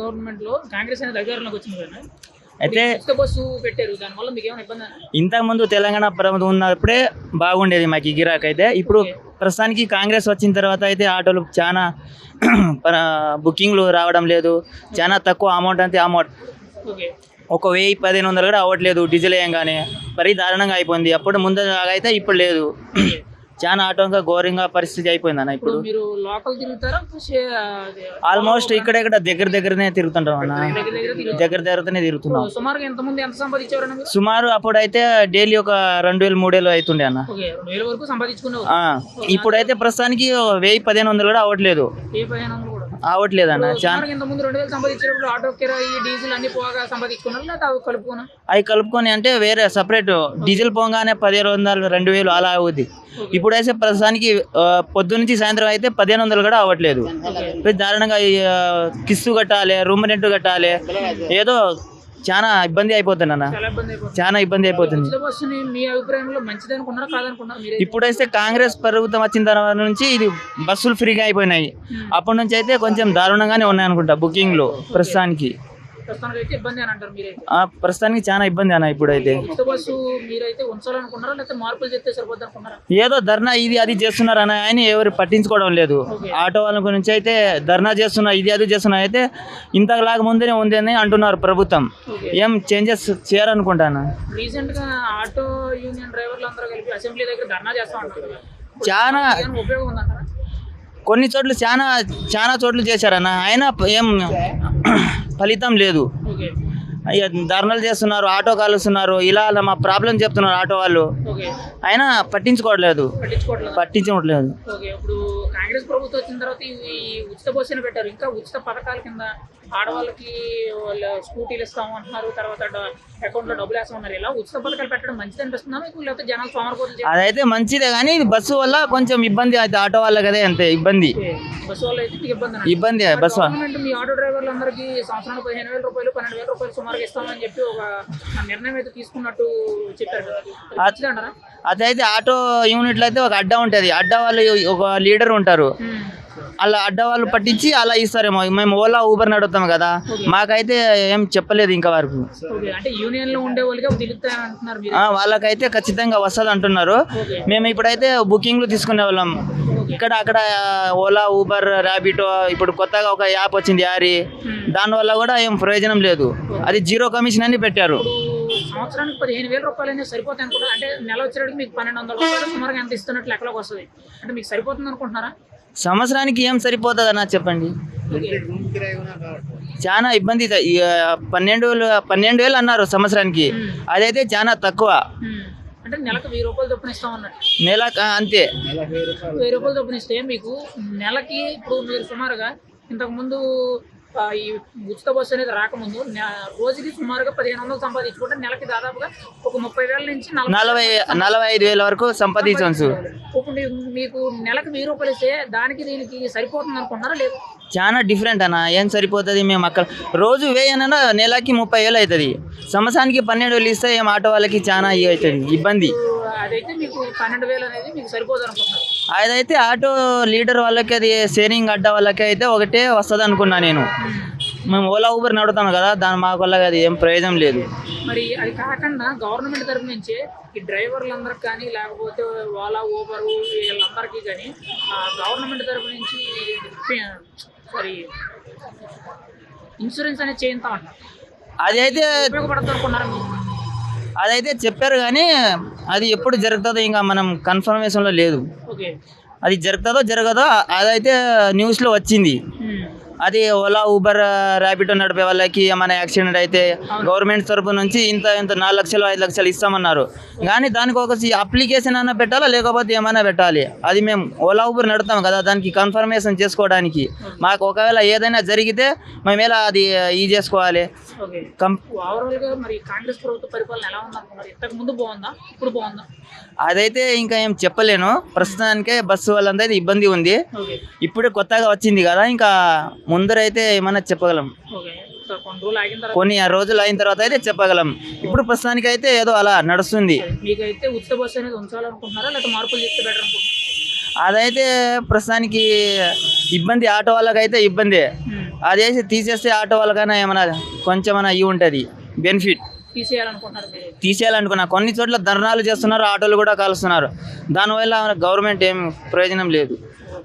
గవర్నమెంట్లో కాంగ్రెస్ అనేది అధికారంలోకి వచ్చింది కదా? అయితే ఉచిత బస్సు పెట్టారు దానివల్ల మీకు ఏమైనా ఇబ్బంది? ఇంతకుముందు తెలంగాణ ప్రభుత్వం ఉన్నప్పుడే బాగుండేది మాకు గిరాక్ అయితే. ఇప్పుడు ప్రస్తుతానికి కాంగ్రెస్ వచ్చిన తర్వాత అయితే ఆటోలు చాలా బుకింగ్లు రావడం లేదు. చాలా తక్కువ అమౌంట్ అంతే అమౌంట్. ఒక వెయ్యి పదిహేను వందలు కూడా అవ్వట్లేదు డీజిల్ వేయంగానే. మరీ దారుణంగా అయిపోయింది. అప్పుడు ముందు అయితే ఇప్పుడు లేదు. చాలా ఆటోగా ఘోరంగా పరిస్థితి అయిపోయింది అన్న ఇప్పుడు. మీరు లోకల్ తిరుగుతారా? ఆల్మోస్ట్ ఇక్కడ ఇక్కడ దగ్గర దగ్గరనే తిరుగుతుంటాం అన్న. దగ్గర దగ్గరనే తిరుగుతున్నాం. సుమారుగా ఎంత మంది ఎంత సంపాదించేవారన్న మీరు? సుమారు అప్పుడైతే డైలీ ఒక రెండు వేలు మూడు వేలు అవుతుండే అన్న. ఇప్పుడైతే ప్రస్తుతానికి వెయ్యి పదిహేను వందలు కూడా అవ్వట్లేదు. లేదా అవి కలుపుకొని అంటే వేరే సపరేట్ డీజిల్ పోగానే పదిహేను వందలు రెండు వేలు అలా అవుద్ది. ఇప్పుడైతే ప్రస్తుతానికి ఆ, పొద్దు నుంచి సాయంత్రం అయితే పదిహేను వందలు కూడా అవ్వట్లేదు. దారుణంగా కిస్తు కట్టాలి రూమ్ రెంట్ కట్టాలి ఏదో చాలా ఇబ్బంది అయిపోతుంది అన్న చాలా ఇబ్బంది అయిపోతుంది. ఇప్పుడైతే కాంగ్రెస్ ప్రభుత్వం వచ్చిన తర్వాత నుంచి ఇది బస్సులు ఫ్రీగా అయిపోయినాయి. అప్పటి నుంచి అయితే కొంచెం దారుణంగానే ఉన్నాయి అనుకుంటా బుకింగ్లు ప్రస్తుతానికి. ప్రస్తుతానికి అయితే ఇబ్బంది అని అంటారు మీరే ఆ, ప్రస్తుతానికి చాలా ఇబ్బంది అన్న ఇప్పుడైతే. ఉచిత బస్సు మీరైతే ఉంచాలనుకున్నారా లేకపోతే మార్పులు చేస్తే సరిపోద్ది అనుకున్నారా ఏదో ధర్నా ఇది అది చేస్తున్నారు అని ఆయన ఎవరు పట్టించుకోవడం లేదు. ఆటో వాళ్ళ గురించి అయితే ధర్నా చేస్తున్నా ఇది అది చేస్తున్నా అయితే ఇంతలాగా ముందే ఉంది అని అంటున్నారు ప్రభుత్వం. ఏం చేంజెస్ చేయరనుకుంటాను రీసెంట్గా ఆటో యూనియన్ డ్రైవర్లు అందరూ కలిపి అసెంబ్లీ దగ్గర ధర్నా చేస్తా ఉంటారు. కదా. చాలా ఏమైనా ఉపయోగం ఉందంటారా? కొన్ని చోట్ల చాలా చాలా చోట్ల చేశారన్న. ఆయన ఏం ఫలితం లేదు. ధర్నాలు చేస్తున్నారు ఆటో కాలుస్తున్నారు ఇలా అలా మా ప్రాబ్లం చెప్తున్నారు ఆటో వాళ్ళు. ఆయన పట్టించుకోవట్లేదు. పట్టించుకోవట్లేదు. కాంగ్రెస్ ప్రభుత్వం వచ్చిన తర్వాత ఈ ఉచిత బస్సుని పెట్టారు. ఇంకా ఉచిత పథకాల కింద ఆడవాళ్ళకి వాళ్ళ స్కూటీలు ఇస్తాము అంటున్నారు తర్వాత అకౌంట్లో డబ్బులు వేస్తామన్నారు. ఇలా ఉచిత పథకాలు పెట్టడం మంచిది అనిపిస్తుందా మీకు? లేకపోతే జనాలు సోమరపోతులు అదైతే మంచిదే కానీ బస్సు వల్ల కొంచెం ఇబ్బంది అయితే ఆటో వాళ్ళకి అదే అంతే ఇబ్బంది. బస్సు వాళ్ళు అయితే మీకు ఇబ్బంది. ఇబ్బంది బస్సు మీ ఆటో డ్రైవర్లందరికీ సంవత్సరానికి పదిహేను వేల రూపాయలు పన్నెండు వేల రూపాయలు సుమారుగా ఇస్తామని చెప్పి ఒక నిర్ణయం అయితే తీసుకున్నట్టు చెప్పారు కదా. అదైతే ఆటో యూనిట్లో అయితే ఒక అడ్డా ఉంటుంది. అడ్డా వాళ్ళు ఒక లీడర్ ఉంటారు. ఉమ్. అలా అడ్డా వాళ్ళు పట్టించి అలా ఇస్తారేమో మేము ఓలా ఊబర్ నడుపుతాం కదా. మాకైతే ఏం చెప్పలేదు ఇంకా వరకు. వాళ్ళకైతే ఖచ్చితంగా వస్తుంది అంటున్నారు. మేము ఇప్పుడైతే బుకింగ్లు తీసుకునే వాళ్ళం. ఇక్కడ అక్కడ ఓలా ఊబర్ ర్యాబిటో ఇప్పుడు కొత్తగా ఒక యాప్ వచ్చింది యారి. దానివల్ల కూడా ఏం ప్రయోజనం లేదు. అది జీరో కమిషన్ అని పెట్టారు. సంవత్సరానికి పదిహేను వేల రూపాయలు అనేది సరిపోతాయి అనుకుంటారు అంటే నెల వచ్చేటికి మీకు పన్నెండు వందల రూపాయలు సుమారుగా ఎంత ఇస్తున్నట్లు లెక్కలోకి వస్తుంది. అంటే మీకు సరిపోతుంది అనుకుంటున్నారా? సంవత్సరానికి ఏం సరిపోతుంది అన్న చెప్పండి. చాలా ఇబ్బంది పన్నెండు వేలు పన్నెండు వేలు అన్నారు సంవత్సరానికి. అదైతే చాలా తక్కువ. అంటే నెలకు వెయ్యి రూపాయలు చొప్పున ఇస్తాం అన్నట్టు. నెల అంతే. వెయ్యి రూపాయలు చొప్పున ఇస్తే మీకు నెలకి ఇప్పుడు మీరు సుమారుగా ఇంతకు ముందు ఆ, ఈ ఉచిత బస్సు అనేది రాకముందు రోజుకి సుమారుగా పదిహేను వందలు సంపాదించుకుంటే నెలకి దాదాపుగా ఒక ముప్పై వేల నుంచి నలభై నలభై ఐదు వేల వరకు సంపాదించవచ్చు. ఇప్పుడు మీకు నెలకు వెయ్యి రూపాయలు ఇస్తే దానికి దీనికి సరిపోతుంది అనుకుంటున్నారా లేదు? చాలా డిఫరెంట్ అన్న. ఏం సరిపోతుంది? మేము అక్కడ రోజు వేయనన్నా నెలకి ముప్పై వేలు అవుతుంది. సంవత్సరానికి పన్నెండు వేలు ఇస్తే ఏం ఆటో వాళ్ళకి చాలా ఇవి అవుతుంది. ఇబ్బంది. అదైతే మీకు పన్నెండు వేలు అనేది మీకు సరిపోదు అదైతే ఆటో లీడర్ వాళ్ళకి అది షేరింగ్ అడ్డా వాళ్ళకి అయితే ఒకటే వస్తుంది అనుకున్నా నేను. మేము ఓలా ఊబర్ నడుతాం కదా దాని మాకు వల్ల అది ఏం ప్రయోజనం లేదు. మరి అది కాకుండా గవర్నమెంట్ తరపు నుంచి ఈ డ్రైవర్లందరికి కానీ లేకపోతే ఓలా ఊబర్ వీళ్ళందరికీ కానీ గవర్నమెంట్ తరపు నుంచి సారీ ఇన్సూరెన్స్ అనేది చేయిస్తా అది అయితే ఉపయోగపడుతుంది అనుకున్నారా? అదైతే చెప్పారు కానీ అది ఎప్పుడు జరుగుతుందో ఇంకా మనం కన్ఫర్మేషన్లో లేదు ఓకే అది జరుగుతుందో జరగదో అదైతే న్యూస్లో వచ్చింది. అది ఓలా ఊబర్ ర్యాపిడో నడిపే వాళ్ళకి ఏమైనా యాక్సిడెంట్ అయితే గవర్నమెంట్ తరపు నుంచి ఇంత ఇంత నాలుగు లక్షలు ఐదు లక్షలు ఇస్తామన్నారు. కానీ దానికి ఒక అప్లికేషన్ అయినా పెట్టాలా? లేకపోతే ఏమైనా పెట్టాలి? అది మేము ఓలా ఊబర్ నడుపుతాం కదా దానికి కన్ఫర్మేషన్ చేసుకోవడానికి. మాకు ఒకవేళ ఏదైనా జరిగితే మేము ఎలా అది ఈ చేసుకోవాలి? అదైతే ఇంకా ఏం చెప్పలేను. ప్రస్తుతానికే బస్సు వాళ్ళంతా ఇబ్బంది ఉంది. ఇప్పుడే కొత్తగా వచ్చింది కదా ఇంకా ముందరైతే ఏమైనా చెప్పగలం. కొన్ని రోజులు అయిన తర్వాత అయితే చెప్పగలం. ఇప్పుడు ప్రస్తుతానికి అయితే ఏదో అలా నడుస్తుంది. అదైతే ప్రస్తుతానికి ఇబ్బంది ఆటో వాళ్ళకైతే ఇబ్బంది. ఉమ్. అది వేసి తీసేస్తే ఆటో వాళ్ళకైనా ఏమైనా కొంచెమైనా ఇవి ఉంటుంది. బెనిఫిట్ తీసేయాలనుకున్నా. కొన్ని చోట్ల ధర్నాలు చేస్తున్నారు ఆటోలు కూడా కలుస్తున్నారు. దానివల్ల గవర్నమెంట్ ఏం ప్రయోజనం లేదు.